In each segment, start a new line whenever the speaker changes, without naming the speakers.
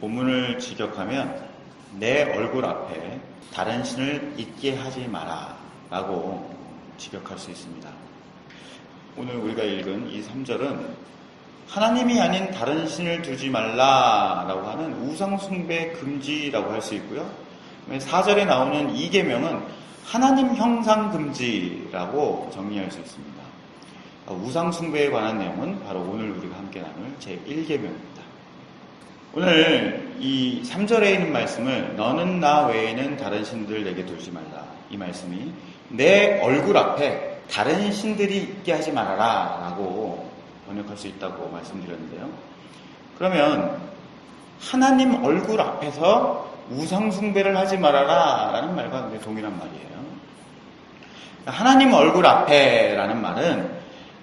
본문을 직역하면 내 얼굴 앞에 다른 신을 있게 하지 마라 라고 직역할 수 있습니다. 오늘 우리가 읽은 이 3절은 하나님이 아닌 다른 신을 두지 말라라고 하는 우상숭배 금지라고 할 수 있고요. 4절에 나오는 이 계명은 하나님 형상 금지라고 정리할 수 있습니다. 우상숭배에 관한 내용은 바로 오늘 우리가 함께 나눌 제1계명입니다. 오늘 이 3절에 있는 말씀을 너는 나 외에는 다른 신들 내게 두지 말라. 이 말씀이 내 얼굴 앞에 다른 신들이 있게 하지 말아라 라고 번역할 수 있다고 말씀드렸는데요. 그러면 하나님 얼굴 앞에서 우상숭배를 하지 말아라 라는 말과 동일한 말이에요. 하나님 얼굴 앞에 라는 말은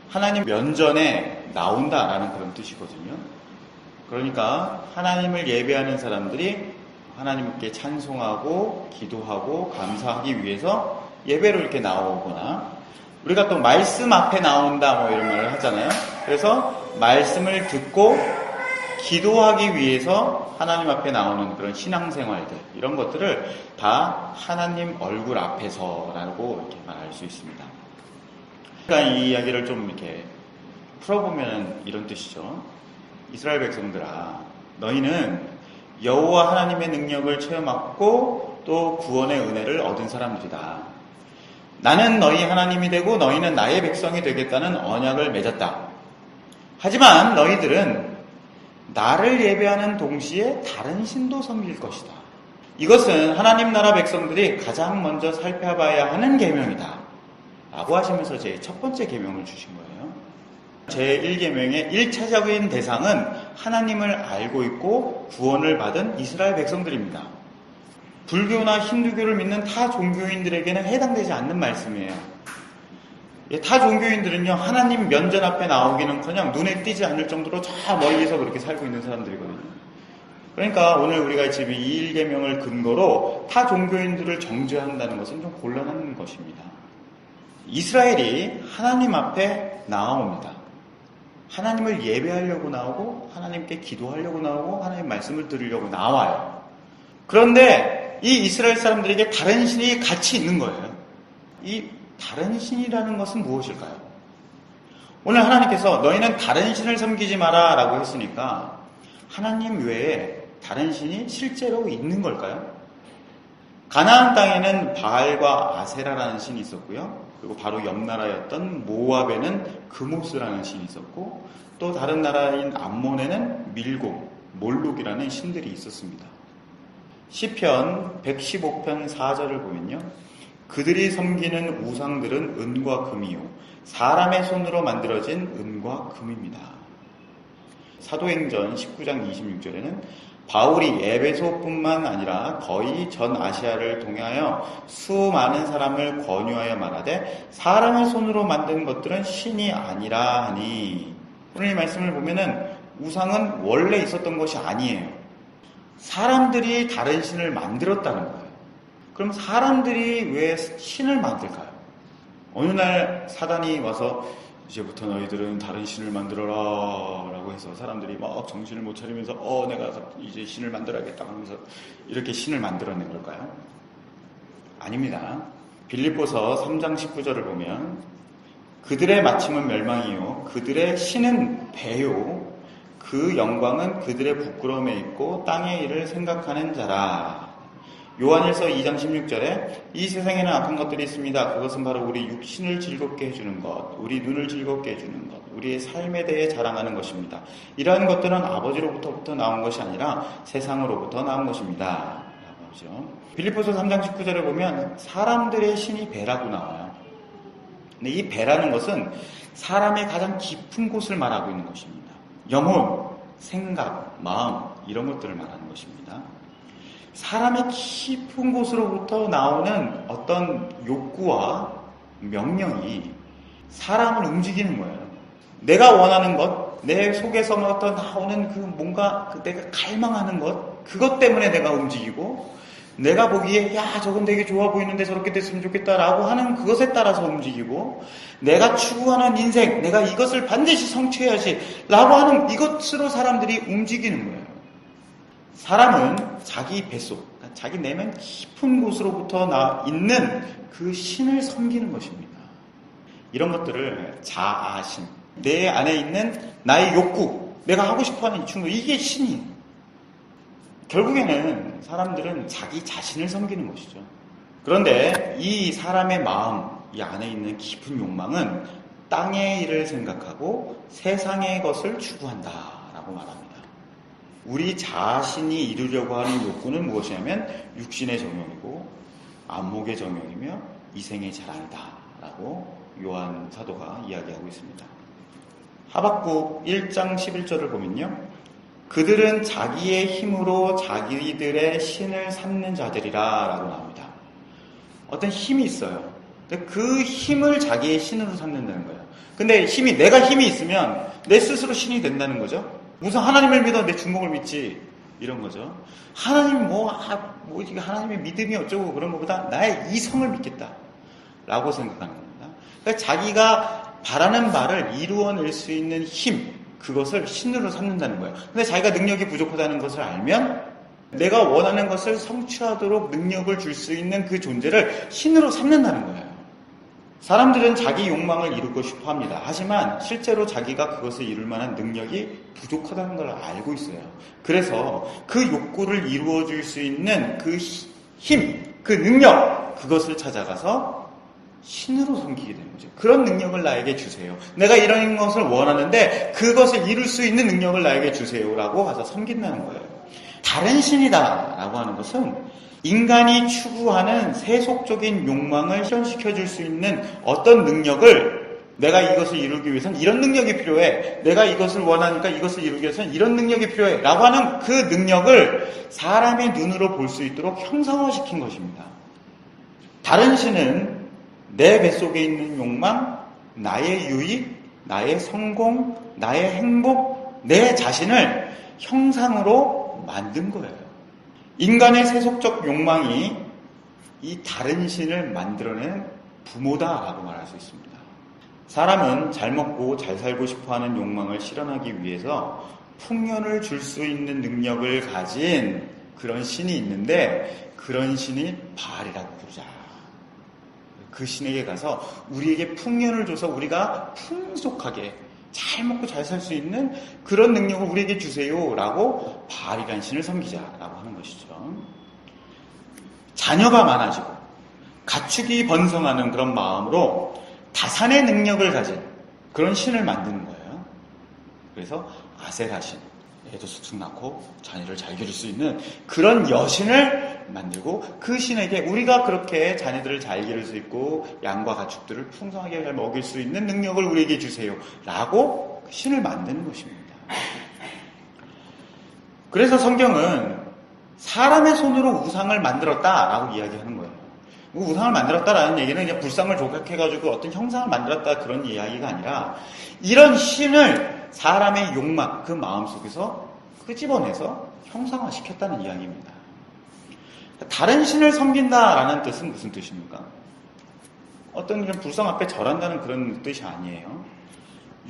하나님 면전에 나온다 라는 그런 뜻이거든요. 그러니까 하나님을 예배하는 사람들이 하나님께 찬송하고 기도하고 감사하기 위해서 예배로 이렇게 나오거나 우리가 또 말씀 앞에 나온다 뭐 이런 말을 하잖아요. 그래서 말씀을 듣고 기도하기 위해서 하나님 앞에 나오는 그런 신앙생활들 이런 것들을 다 하나님 얼굴 앞에서라고 이렇게 말할 수 있습니다. 그러니까 이 이야기를 좀 이렇게 풀어보면 이런 뜻이죠. 이스라엘 백성들아, 너희는 여호와 하나님의 능력을 체험하고 또 구원의 은혜를 얻은 사람들이다. 나는 너희 하나님이 되고 너희는 나의 백성이 되겠다는 언약을 맺었다. 하지만 너희들은 나를 예배하는 동시에 다른 신도 섬길 것이다. 이것은 하나님 나라 백성들이 가장 먼저 살펴봐야 하는 계명이다. 라고 하시면서 제 첫 번째 계명을 주신 거예요. 제 1계명의 1차적인 대상은 하나님을 알고 있고 구원을 받은 이스라엘 백성들입니다. 불교나 힌두교를 믿는 타 종교인들에게는 해당되지 않는 말씀이에요. 예, 타 종교인들은요, 하나님 면전 앞에 나오기는 그냥 눈에 띄지 않을 정도로 저 멀리서 그렇게 살고 있는 사람들이거든요. 그러니까 오늘 우리가 지금 이 1계명을 근거로 타 종교인들을 정죄한다는 것은 좀 곤란한 것입니다. 이스라엘이 하나님 앞에 나옵니다. 하나님을 예배하려고 나오고 하나님께 기도하려고 나오고 하나님 말씀을 들으려고 나와요. 그런데 이 이스라엘 사람들에게 다른 신이 같이 있는 거예요. 이 다른 신이라는 것은 무엇일까요? 오늘 하나님께서 너희는 다른 신을 섬기지 마라 라고 했으니까 하나님 외에 다른 신이 실제로 있는 걸까요? 가나안 땅에는 바알과 아세라라는 신이 있었고요. 그리고 바로 옆 나라였던 모압에는 그모스라는 신이 있었고 또 다른 나라인 암몬에는 밀고 몰록이라는 신들이 있었습니다. 시편 115편 4절을 보면요. 그들이 섬기는 우상들은 은과 금이요 사람의 손으로 만들어진 은과 금입니다. 사도행전 19장 26절에는 바울이 에베소뿐만 아니라 거의 전 아시아를 통하여 수많은 사람을 권유하여 말하되 사람의 손으로 만든 것들은 신이 아니라 하니 오늘 이 말씀을 보면은 우상은 원래 있었던 것이 아니에요. 사람들이 다른 신을 만들었다는 거예요. 그럼 사람들이 왜 신을 만들까요? 어느 날 사단이 와서 이제부터 너희들은 다른 신을 만들어라 라고 해서 사람들이 막 정신을 못 차리면서 어 내가 이제 신을 만들어야겠다 하면서 이렇게 신을 만들어낸 걸까요? 아닙니다. 빌립보서 3장 19절을 보면 그들의 마침은 멸망이요 그들의 신은 배요 그 영광은 그들의 부끄러움에 있고 땅의 일을 생각하는 자라 요한일서 2장 16절에 이 세상에는 악한 것들이 있습니다. 그것은 바로 우리 육신을 즐겁게 해주는 것, 우리 눈을 즐겁게 해주는 것, 우리의 삶에 대해 자랑하는 것입니다. 이러한 것들은 아버지로부터 나온 것이 아니라 세상으로부터 나온 것입니다. 빌리포스 3장 19절에 보면 사람들의 신이 배라고 나와요. 근데 이 배라는 것은 사람의 가장 깊은 곳을 말하고 있는 것입니다. 영혼, 생각, 마음 이런 것들을 말하는 것입니다. 사람의 깊은 곳으로부터 나오는 어떤 욕구와 명령이 사람을 움직이는 거예요. 내가 원하는 것, 내 속에서부터 나오는 그 뭔가 그 내가 갈망하는 것, 그것 때문에 내가 움직이고, 내가 보기에 야 저건 되게 좋아 보이는데 저렇게 됐으면 좋겠다라고 하는 그것에 따라서 움직이고, 내가 추구하는 인생, 내가 이것을 반드시 성취해야지라고 하는 이것으로 사람들이 움직이는 거예요. 사람은 자기 뱃속, 그러니까 자기 내면 깊은 곳으로부터 나 있는 그 신을 섬기는 것입니다. 이런 것들을 자아신, 내 안에 있는 나의 욕구, 내가 하고 싶어하는 이 충동, 이게 신이. 결국에는 사람들은 자기 자신을 섬기는 것이죠. 그런데 이 사람의 마음, 이 안에 있는 깊은 욕망은 땅의 일을 생각하고 세상의 것을 추구한다라고 말합니다. 우리 자신이 이루려고 하는 욕구는 무엇이냐면 육신의 정욕이고 안목의 정욕이며 이생의 자랑이다라고 요한 사도가 이야기하고 있습니다. 하박국 1장 11절을 보면요. 그들은 자기의 힘으로 자기들의 신을 삼는 자들이라 라고 나옵니다. 어떤 힘이 있어요. 그 힘을 자기의 신으로 삼는다는 거예요. 근데 힘이, 내가 힘이 있으면 내 스스로 신이 된다는 거죠. 무슨 하나님을 믿어 내 주먹을 믿지. 이런 거죠. 하나님 뭐, 아, 뭐, 이게 하나님의 믿음이 어쩌고 그런 것보다 나의 이성을 믿겠다. 라고 생각하는 겁니다. 그러니까 자기가 바라는 바를 이루어낼 수 있는 힘, 그것을 신으로 삼는다는 거예요. 근데 자기가 능력이 부족하다는 것을 알면 내가 원하는 것을 성취하도록 능력을 줄 수 있는 그 존재를 신으로 삼는다는 거예요. 사람들은 자기 욕망을 이루고 싶어 합니다. 하지만 실제로 자기가 그것을 이룰 만한 능력이 부족하다는 걸 알고 있어요. 그래서 그 욕구를 이루어 줄 수 있는 그 힘, 그 능력, 그것을 찾아가서 신으로 섬기게 되는 거죠. 그런 능력을 나에게 주세요. 내가 이런 것을 원하는데 그것을 이룰 수 있는 능력을 나에게 주세요라고 가서 섬긴다는 거예요. 다른 신이다라고 하는 것은 인간이 추구하는 세속적인 욕망을 실현시켜 줄 수 있는 어떤 능력을 내가 이것을 이루기 위해서는 이런 능력이 필요해. 내가 이것을 원하니까 이것을 이루기 위해서는 이런 능력이 필요해. 라고 하는 그 능력을 사람의 눈으로 볼 수 있도록 형상화시킨 것입니다. 다른 신은 내 뱃속에 있는 욕망, 나의 유익, 나의 성공, 나의 행복, 내 자신을 형상으로 만든 거예요. 인간의 세속적 욕망이 이 다른 신을 만들어낸 부모다라고 말할 수 있습니다. 사람은 잘 먹고 잘 살고 싶어 하는 욕망을 실현하기 위해서 풍년을 줄 수 있는 능력을 가진 그런 신이 있는데 그런 신이 바알이라고 부르자. 그 신에게 가서 우리에게 풍년을 줘서 우리가 풍속하게 잘 먹고 잘 살 수 있는 그런 능력을 우리에게 주세요라고 바알이라는 신을 섬기자라고 하는 것이죠. 자녀가 많아지고 가축이 번성하는 그런 마음으로 다산의 능력을 가진 그런 신을 만드는 거예요. 그래서 아세라 신, 애도 쑥쑥 낳고 자녀를 잘 기를 수 있는 그런 여신을 만들고 그 신에게 우리가 그렇게 자녀들을 잘 기를 수 있고 양과 가축들을 풍성하게 잘 먹일 수 있는 능력을 우리에게 주세요. 라고 신을 만드는 것입니다. 그래서 성경은 사람의 손으로 우상을 만들었다라고 이야기하는 거예요. 우상을 만들었다라는 얘기는 그냥 불상을 조각해가지고 어떤 형상을 만들었다 그런 이야기가 아니라 이런 신을 사람의 욕망, 그 마음 속에서 끄집어내서 형상화 시켰다는 이야기입니다. 다른 신을 섬긴다라는 뜻은 무슨 뜻입니까? 어떤 이런 불상 앞에 절한다는 그런 뜻이 아니에요.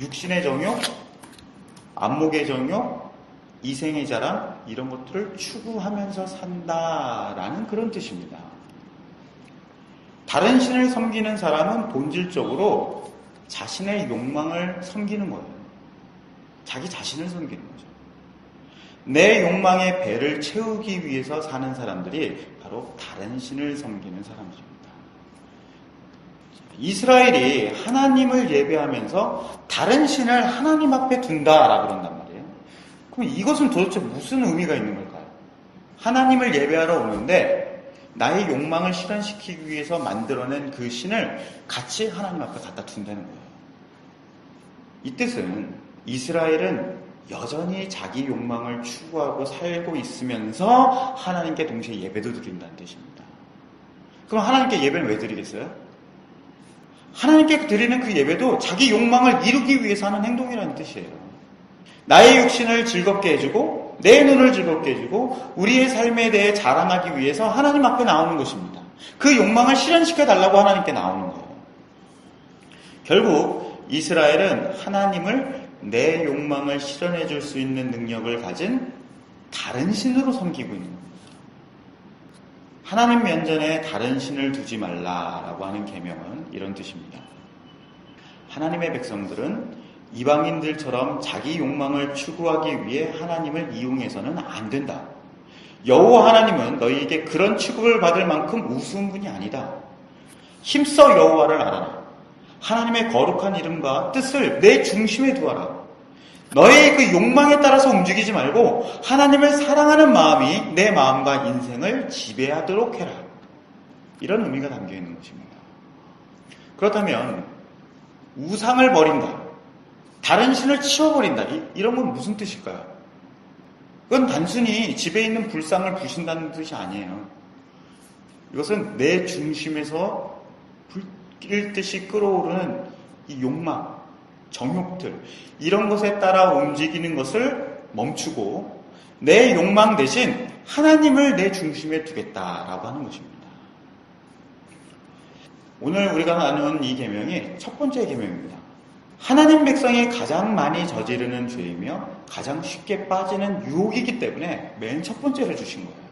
육신의 정욕, 안목의 정욕, 이생의 자랑, 이런 것들을 추구하면서 산다라는 그런 뜻입니다. 다른 신을 섬기는 사람은 본질적으로 자신의 욕망을 섬기는 거예요. 자기 자신을 섬기는 거죠. 내 욕망의 배를 채우기 위해서 사는 사람들이 바로 다른 신을 섬기는 사람들입니다. 이스라엘이 하나님을 예배하면서 다른 신을 하나님 앞에 둔다라고 그런단 말이에요. 그럼 이것은 도대체 무슨 의미가 있는 걸까요? 하나님을 예배하러 오는데 나의 욕망을 실현시키기 위해서 만들어낸 그 신을 같이 하나님 앞에 갖다 둔다는 거예요. 이 뜻은 이스라엘은 여전히 자기 욕망을 추구하고 살고 있으면서 하나님께 동시에 예배도 드린다는 뜻입니다. 그럼 하나님께 예배는 왜 드리겠어요? 하나님께 드리는 그 예배도 자기 욕망을 이루기 위해서 하는 행동이라는 뜻이에요. 나의 육신을 즐겁게 해주고 내 눈을 즐겁게 해주고 우리의 삶에 대해 자랑하기 위해서 하나님 앞에 나오는 것입니다. 그 욕망을 실현시켜 달라고 하나님께 나오는 거예요. 결국 이스라엘은 하나님을 내 욕망을 실현해 줄 수 있는 능력을 가진 다른 신으로 섬기고 있는. 하나님 면전에 다른 신을 두지 말라라고 하는 계명은 이런 뜻입니다. 하나님의 백성들은 이방인들처럼 자기 욕망을 추구하기 위해 하나님을 이용해서는 안 된다. 여호와 하나님은 너희에게 그런 취급을 받을 만큼 우스운 분이 아니다. 힘써 여호와를 알아라. 하나님의 거룩한 이름과 뜻을 내 중심에 두어라. 너의 그 욕망에 따라서 움직이지 말고 하나님을 사랑하는 마음이 내 마음과 인생을 지배하도록 해라. 이런 의미가 담겨 있는 것입니다. 그렇다면 우상을 버린다. 다른 신을 치워버린다. 이, 런건 무슨 뜻일까요? 그건 단순히 집에 있는 불상을 부신다는 뜻이 아니에요. 이것은 내 중심에서 불길 듯이 끌어오르는 이 욕망, 정욕들, 이런 것에 따라 움직이는 것을 멈추고 내 욕망 대신 하나님을 내 중심에 두겠다라고 하는 것입니다. 오늘 우리가 나눈 이 계명이 첫 번째 계명입니다. 하나님 백성이 가장 많이 저지르는 죄이며 가장 쉽게 빠지는 유혹이기 때문에 맨 첫 번째를 주신 거예요.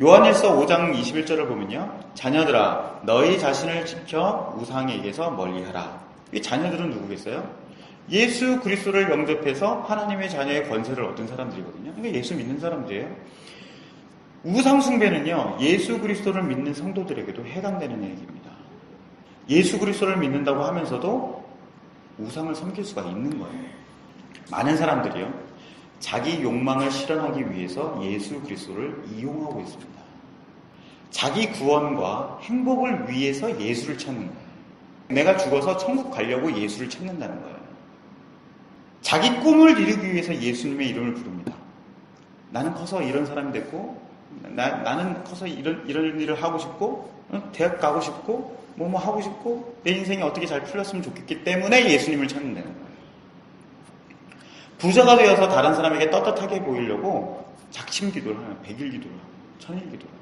요한일서 5장 21절을 보면요. 자녀들아 너희 자신을 지켜 우상에게서 멀리하라. 이 자녀들은 누구겠어요? 예수 그리스도를 영접해서 하나님의 자녀의 권세를 얻은 사람들이거든요. 그러니까 예수 믿는 사람들이에요. 우상 숭배는요. 예수 그리스도를 믿는 성도들에게도 해당되는 얘기입니다. 예수 그리스도를 믿는다고 하면서도 우상을 섬길 수가 있는 거예요. 많은 사람들이요. 자기 욕망을 실현하기 위해서 예수 그리스도를 이용하고 있습니다. 자기 구원과 행복을 위해서 예수를 찾는 거예요. 내가 죽어서 천국 가려고 예수를 찾는다는 거예요. 자기 꿈을 이루기 위해서 예수님의 이름을 부릅니다. 나는 커서 이런 사람이 됐고, 나, 나는 커서 이런, 이런 일을 하고 싶고, 대학 가고 싶고, 뭐뭐 하고 싶고, 내 인생이 어떻게 잘 풀렸으면 좋겠기 때문에 예수님을 찾는다는 거예요. 부자가 되어서 다른 사람에게 떳떳하게 보이려고 작심 기도를 하는, 백일 기도를 하고, 천일 기도를 하고.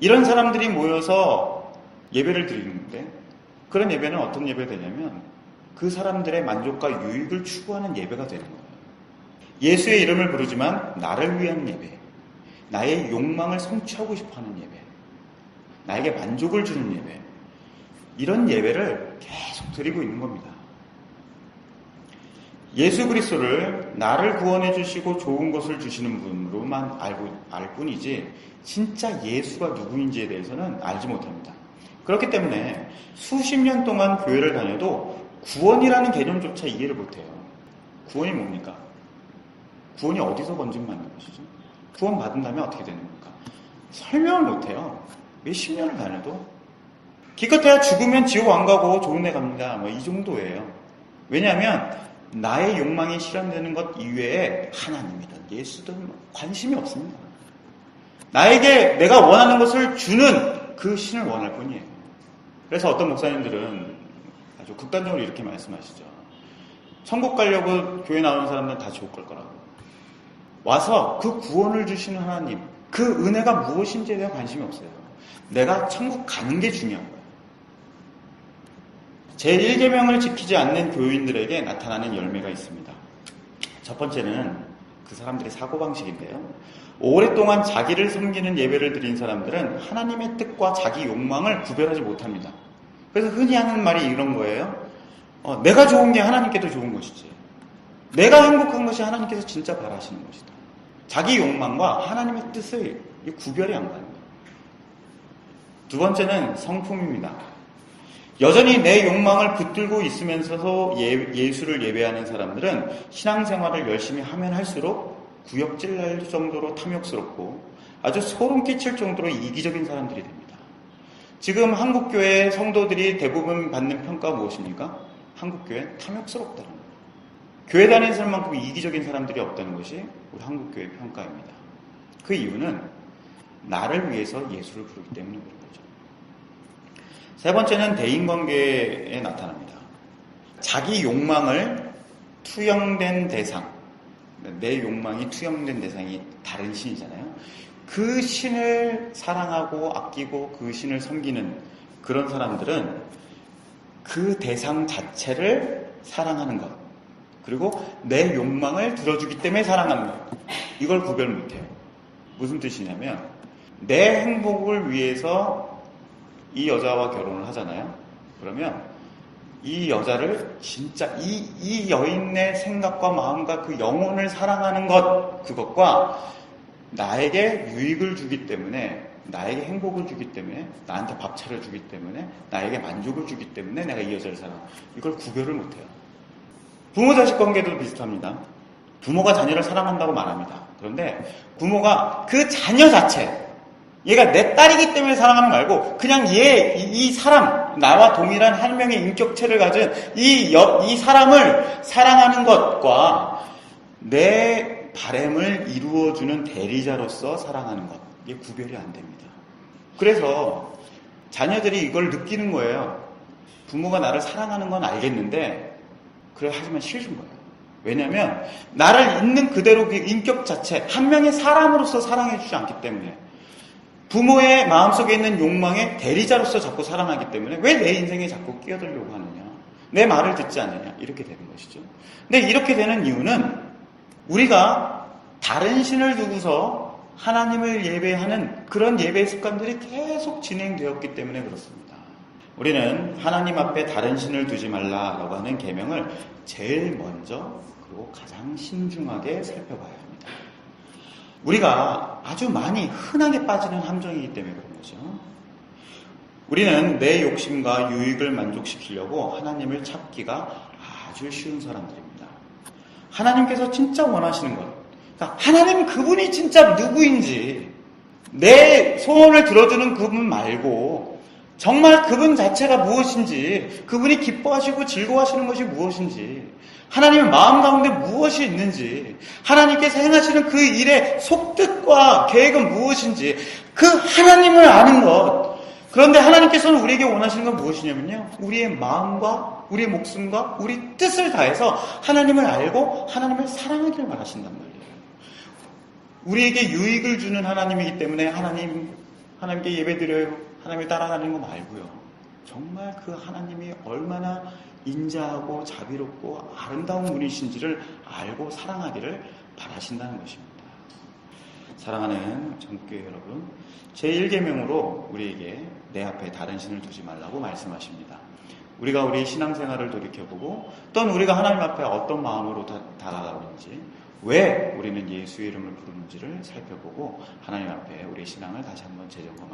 이런 사람들이 모여서 예배를 드리는데, 그런 예배는 어떤 예배가 되냐면 그 사람들의 만족과 유익을 추구하는 예배가 되는 거예요. 예수의 이름을 부르지만 나를 위한 예배, 나의 욕망을 성취하고 싶어 하는 예배, 나에게 만족을 주는 예배, 이런 예배를 계속 드리고 있는 겁니다. 예수 그리스도를 나를 구원해 주시고 좋은 것을 주시는 분으로만 알고 알 뿐이지 진짜 예수가 누구인지에 대해서는 알지 못합니다. 그렇기 때문에 수십 년 동안 교회를 다녀도 구원이라는 개념조차 이해를 못해요. 구원이 뭡니까? 구원이 어디서 건진받는 것이죠? 구원 받은 다음에 어떻게 되는 겁니까? 설명을 못해요. 몇십 년을 다녀도. 기껏해야 죽으면 지옥 안 가고 좋은 데 갑니다. 뭐 이 정도예요. 왜냐하면 나의 욕망이 실현되는 것 이외에 하나님이든 예수든 관심이 없습니다. 나에게 내가 원하는 것을 주는 그 신을 원할 뿐이에요. 그래서 어떤 목사님들은 아주 극단적으로 이렇게 말씀하시죠. 천국 가려고 교회 나오는 사람들은 다 지옥 갈 거라고. 와서 그 구원을 주시는 하나님, 그 은혜가 무엇인지에 대한 관심이 없어요. 내가 천국 가는 게 중요한 거예요. 제1계명을 지키지 않는 교인들에게 나타나는 열매가 있습니다. 첫 번째는 그 사람들의 사고방식인데요. 오랫동안 자기를 섬기는 예배를 드린 사람들은 하나님의 뜻과 자기 욕망을 구별하지 못합니다. 그래서 흔히 하는 말이 이런 거예요. 어, 내가 좋은 게 하나님께도 좋은 것이지. 내가 행복한 것이 하나님께서 진짜 바라시는 것이다. 자기 욕망과 하나님의 뜻을 구별이 안 가는 거예요. 두 번째는 성품입니다. 여전히 내 욕망을 붙들고 있으면서도 예, 수를 예배하는 사람들은 신앙생활을 열심히 하면 할수록 구역질 날 정도로 탐욕스럽고 아주 소름 끼칠 정도로 이기적인 사람들이 됩니다. 지금 한국교회 성도들이 대부분 받는 평가가 무엇입니까? 한국교회 탐욕스럽다는 거예요. 교회 다니는 사람만큼 이기적인 사람들이 없다는 것이 우리 한국교회 평가입니다. 그 이유는 나를 위해서 예수를 부르기 거죠. 세 번째는 대인관계에 나타납니다. 자기 욕망을 투영된 대상, 내 욕망이 투영된 대상이 다른 신이잖아요. 그 신을 사랑하고 아끼고 그 신을 섬기는 그런 사람들은 그 대상 자체를 사랑하는 것, 그리고 내 욕망을 들어주기 때문에 사랑하는 것. 이걸 구별 못해요. 무슨 뜻이냐면 내 행복을 위해서 이 여자와 결혼을 하잖아요. 그러면 이 여자를 진짜 이, 이 여인의 생각과 마음과 그 영혼을 사랑하는 것, 그것과 나에게 유익을 주기 때문에, 나에게 행복을 주기 때문에, 나한테 밥 차려주기 때문에, 나에게 만족을 주기 때문에 내가 이 여자를 사랑. 이걸 구별을 못해요. 부모 자식 관계도 비슷합니다. 부모가 자녀를 사랑한다고 말합니다. 그런데 부모가 그 자녀 자체, 얘가 내 딸이기 때문에 사랑하는 거 말고 그냥 얘, 이, 이 사람, 나와 동일한 한 명의 인격체를 가진 이, 여- 이 사람을 사랑하는 것과 내 바램을 이루어주는 대리자로서 사랑하는 것. 이게 구별이 안 됩니다. 그래서 자녀들이 이걸 느끼는 거예요. 부모가 나를 사랑하는 건 알겠는데, 그래, 하지만 싫은 거예요. 왜냐면, 나를 있는 그대로 그 인격 자체, 한 명의 사람으로서 사랑해주지 않기 때문에, 부모의 마음속에 있는 욕망의 대리자로서 자꾸 사랑하기 때문에 왜 내 인생에 자꾸 끼어들려고 하느냐. 내 말을 듣지 않느냐. 이렇게 되는 것이죠. 근데 이렇게 되는 이유는 우리가 다른 신을 두고서 하나님을 예배하는 그런 예배 습관들이 계속 진행되었기 때문에 그렇습니다. 우리는 하나님 앞에 다른 신을 두지 말라라고 하는 계명을 제일 먼저 그리고 가장 신중하게 살펴봐야 합니다. 우리가 아주 많이 흔하게 빠지는 함정이기 때문에 그런 거죠. 우리는 내 욕심과 유익을 만족시키려고 하나님을 찾기가 아주 쉬운 사람들입니다. 하나님께서 진짜 원하시는 것. 그러니까 하나님 그분이 진짜 누구인지 내 소원을 들어주는 그분 말고 정말 그분 자체가 무엇인지 그분이 기뻐하시고 즐거워하시는 것이 무엇인지 하나님의 마음 가운데 무엇이 있는지 하나님께서 행하시는 그 일의 속뜻과 계획은 무엇인지 그 하나님을 아는 것 그런데 하나님께서는 우리에게 원하시는 건 무엇이냐면요 우리의 마음과 우리의 목숨과 우리 뜻을 다해서 하나님을 알고 하나님을 사랑하기를 바라신단 말이에요 우리에게 유익을 주는 하나님이기 때문에 하나님, 하나님께 예배드려요. 하나님을 따라가는 거 말고요. 정말 그 하나님이 얼마나 인자하고 자비롭고 아름다운 분이신지를 알고 사랑하기를 바라신다는 것입니다. 사랑하는 전국교회 여러분, 제1계명으로 우리에게 내 앞에 다른 신을 두지 말라고 말씀하십니다. 우리가 우리 신앙생활을 돌이켜보고 또는 우리가 하나님 앞에 어떤 마음으로 다, 다가가는지 왜 우리는 예수의 이름을 부르는지를 살펴보고 하나님 앞에 우리 신앙을 다시 한번 재점검하기